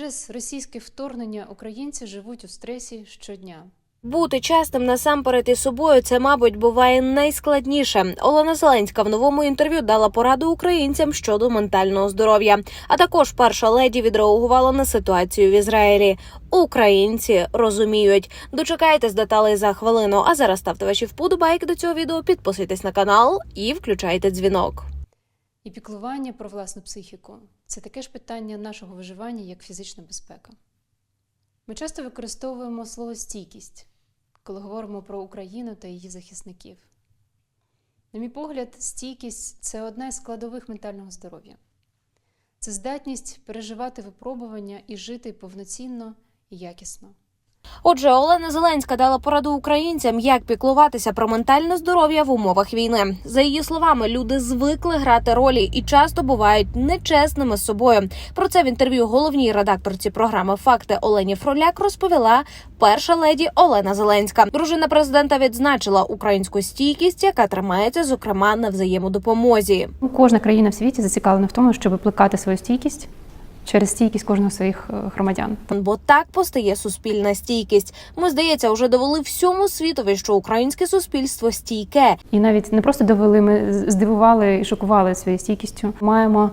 Через російське вторгнення українці живуть у стресі щодня. Бути чесним насамперед із собою це, мабуть, буває найскладніше. Олена Зеленська в новому інтерв'ю дала пораду українцям щодо ментального здоров'я. А також перша леді відреагувала на ситуацію в Ізраїлі. Українці розуміють. Дочекайтесь деталей за хвилину. А зараз ставте ваші вподобайки до цього відео, підписуйтесь на канал і включайте дзвінок. І піклування про власну психіку це таке ж питання нашого виживання, як фізична безпека. Ми часто використовуємо слово стійкість, коли говоримо про Україну та її захисників. На мій погляд, стійкість це одна із складових ментального здоров'я. Це здатність переживати випробування і жити повноцінно і якісно. Отже, Олена Зеленська дала пораду українцям, як піклуватися про ментальне здоров'я в умовах війни. За її словами, люди звикли грати ролі і часто бувають нечесними з собою. Про це в інтерв'ю головній редакторці програми Факти Олені Фроляк розповіла перша леді Олена Зеленська. Дружина президента відзначила українську стійкість, яка тримається зокрема на взаємодопомозі. Кожна країна в світі зацікавлена в тому, щоб плекати свою стійкість через стійкість кожного своїх е, громадян. Бо так постає суспільна стійкість. Ми здається, вже довели всьому світові, що українське суспільство стійке, І навіть не просто довели, ми здивували і шокували своєю стійкістю. Маємо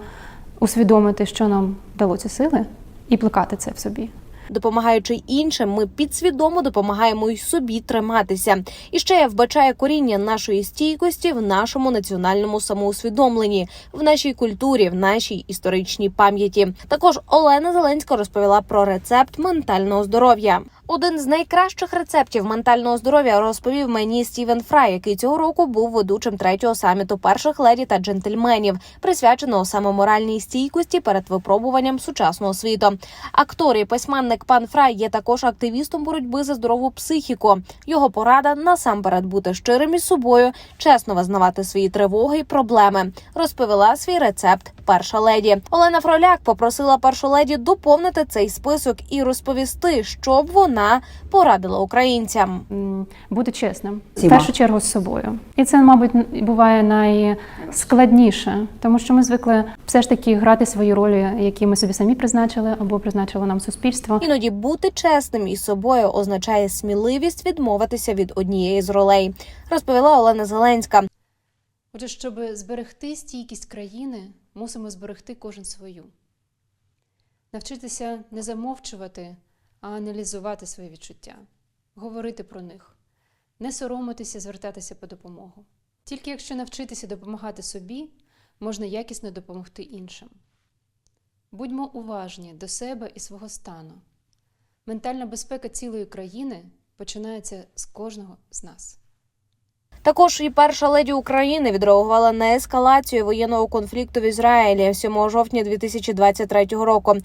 усвідомити, що нам дало ці сили, і плекати це в собі. Допомагаючи іншим, ми підсвідомо допомагаємо й собі триматися. І ще я вбачаю коріння нашої стійкості в нашому національному самоусвідомленні, в нашій культурі, в нашій історичній пам'яті. Також Олена Зеленська розповіла про рецепт ментального здоров'я. Один з найкращих рецептів ментального здоров'я розповів мені Стівен Фрай, який цього року був ведучим третього саміту перших леді та джентльменів, присвяченого саме моральній стійкості перед випробуванням сучасного світу. Актор і письменник пан Фрай є також активістом боротьби за здорову психіку. Його порада насамперед бути щирим із собою, чесно визнавати свої тривоги і проблеми. Розповіла свій рецепт перша леді. Олена Фроляк попросила першу леді доповнити цей список і розповісти, що б вона порадила українцям. Бути чесним в першу чергу з собою. І це, мабуть, буває найскладніше, тому що ми звикли все ж таки грати свої ролі, які ми собі самі призначили або призначило нам суспільство. Іноді бути чесним із собою означає сміливість відмовитися від однієї з ролей, розповіла Олена Зеленська. Отже, щоб зберегти стійкість країни, мусимо зберегти кожен свою. Навчитися не замовчувати, а аналізувати свої відчуття, говорити про них, не соромитися, звертатися по допомогу. Тільки якщо навчитися допомагати собі, можна якісно допомогти іншим. Будьмо уважні до себе і свого стану. Ментальна безпека цілої країни починається з кожного з нас. Також і перша леді України відреагувала на ескалацію воєнного конфлікту в Ізраїлі 7 жовтня 2023 року.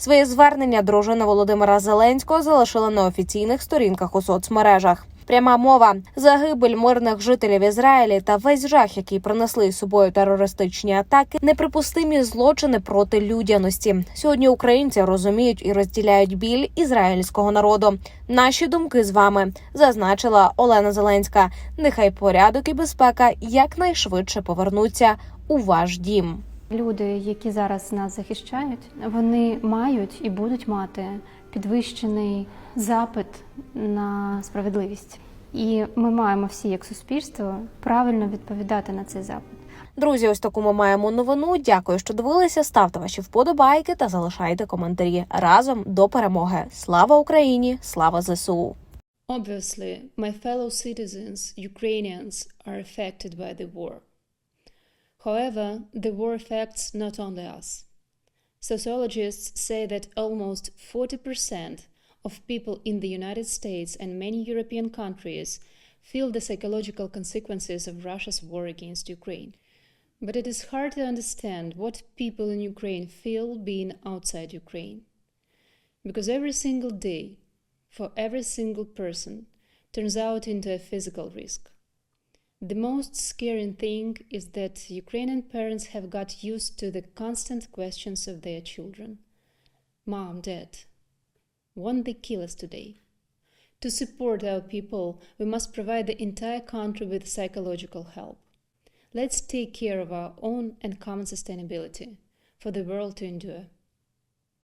Своє звернення дружина Володимира Зеленського залишила на офіційних сторінках у соцмережах. Пряма мова загибель мирних жителів Ізраїлі та весь жах, який принесли із собою терористичні атаки, неприпустимі злочини проти людяності. Сьогодні українці розуміють і розділяють біль ізраїльського народу. Наші думки з вами зазначила Олена Зеленська. Нехай порядок і безпека якнайшвидше повернуться у ваш дім. Люди, які зараз нас захищають, вони мають і будуть мати підвищений запит на справедливість. І ми маємо всі, як суспільство, правильно відповідати на цей запит. Друзі, ось таку ми маємо новину. Дякую, що дивилися. Ставте ваші вподобайки та залишайте коментарі разом до перемоги. Слава Україні! Слава ЗСУ! Obviously, my fellow citizens, Ukrainians, are affected by the war. However, the war affects not only us. Sociologists say that almost 40% of people in the United States and many European countries feel the psychological consequences of Russia's war against Ukraine. But it is hard to understand what people in Ukraine feel being outside Ukraine. Because every single day, for every single person turns out into a physical risk. The most scaring thing is that Ukrainian parents have got used to the constant questions of their children Mom, Dad, won't they kill us today? To support our people, we must provide the entire country with psychological help. Let's take care of our own and common sustainability for the world to endure.